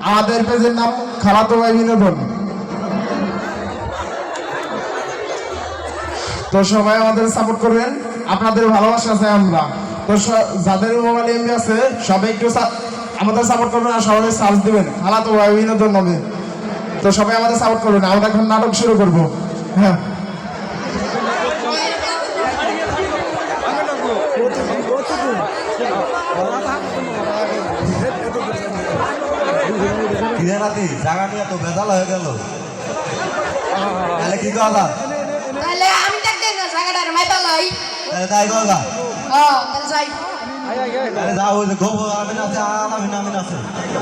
আমাদের পেজের নাম খালাতো ভাই বিনোদন। তো সবাই আমাদের সাপোর্ট করবেন। আপনাদের ভালোবাসা আছে আমরা। তো যাদের মোবাইল এমবি আছে, সবাই একটু আমাদের সাপোর্ট করবেন আর সবাই সার্চ দিবেন, খালাতো ভাই বিনোদন নামে। তো সবাই আমাদের সাপোর্ট করবেন। আমরা এখন নাটক শুরু করব। হ্যাঁ। কিরে নাতি জায়গা নিয়ে তো বেজাল হয়ে গেল। তাহলে কি কথা তাহলে আমি দেখতে না জায়গাটার মাইপা লাই। তাহলে তাই কথা ও তাহলে যাই। তাহলে যা ওই যে গোব আমিন আছে আমিন আমিন আছে।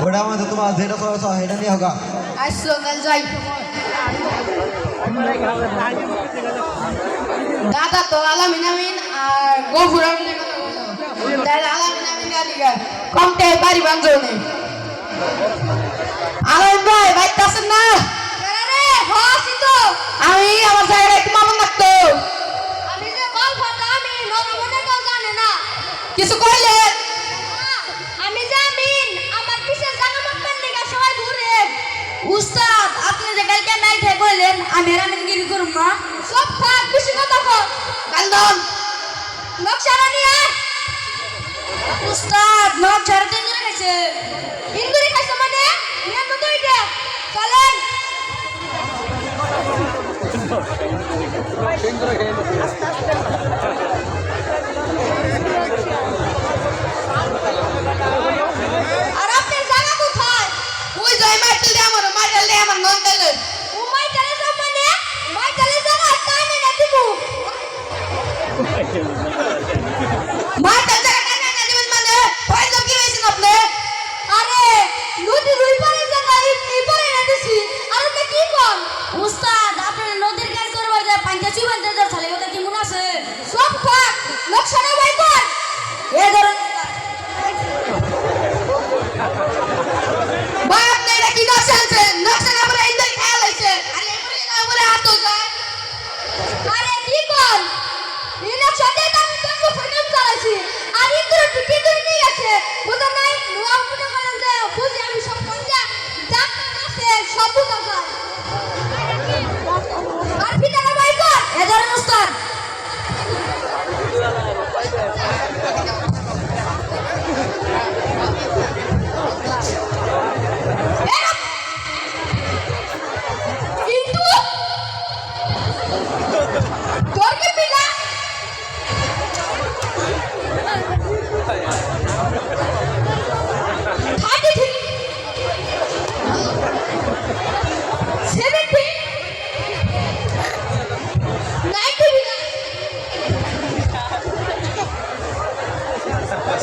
ওটা আমাদের তোমার যেটা চলে সেটা নিয়ে হোক আসলো তাহলে যাই। দাদা তো আলামিন আমিন আর কথা বলল তাহলে আলামিন আমিন কমটে বাড়ি বান্ধব নেই। ভাই বাইতে আছেন না? আমি আমার জায়গাটা একটু মামন লাগতো। আমি যে গল্প আমি নরমনে কেউ জানে না। কিছু কইলে? আমি জামিন আমার পিছে জানামাপ্পার লিগা সবাই ঘুরে উস্তাদ আপনি যে কালকে নাই থেকে কইলেন আমি রামিনগিরি করুম না। সব থাক বেশি কথা কর। কান্দন। নকশারা নিয়ে উস্তাদ ছাড়া তিন দিন গেছে? ইন্দুরি খাইছো মানে? চলেন। নাইনটি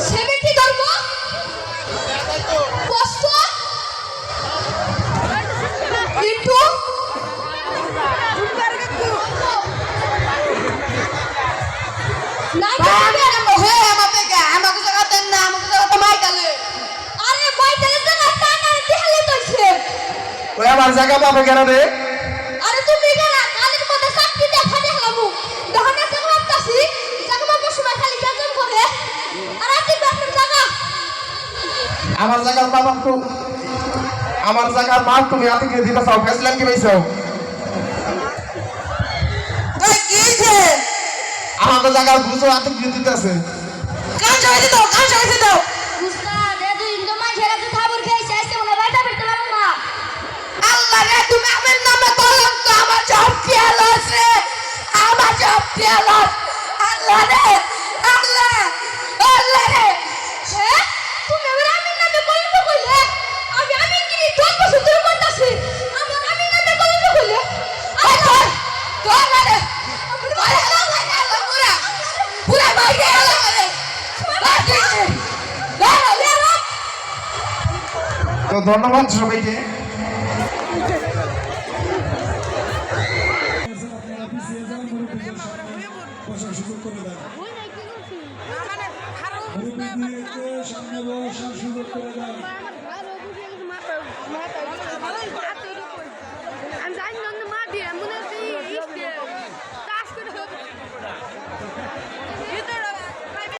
সেভেন্টি ধর্ম কষ্ট কিন্তু নাই ভাই আমি এটা হে আমাকে কে আমাকে জায়গা দেন না আমাকে তো ওই আমার জায়গা পাবে কেন রে? আরে তুমি গেলা কালের মধ্যে চাকরি দেখা দেখলামু তখন একটা ভাবতাছি জায়গা মাপা খালি গেজম করে। আর আজকে আপনার জায়গা। আমার বাবা তো আমার জায়গার মা তুমি হাতে গিয়ে দিতে চাও। ফেসলাম কি পাইছো আমাকে জায়গার বুঝো হাতে দিতেছে। কান দাও কান চাইতে দাও। আমার আছে আল্লাহ রে আল্লাহ আল্লাহ রে হ্যাঁ তুমি এবার আমি নামে কলঙ্ক কইলে আমি আমি কি দশ বছর ধরে করতাছি আমার আমি নামে কলঙ্ক কইলে আয় তোর তোর রে তোর আল্লাহ গেল পুরা পুরা ভাই গেল রে বাকি দাঁড়া দাঁড়া তো ধন্যবাদ করে মুরব্বীদেরকে সামনে বসার সুযোগ করে দেন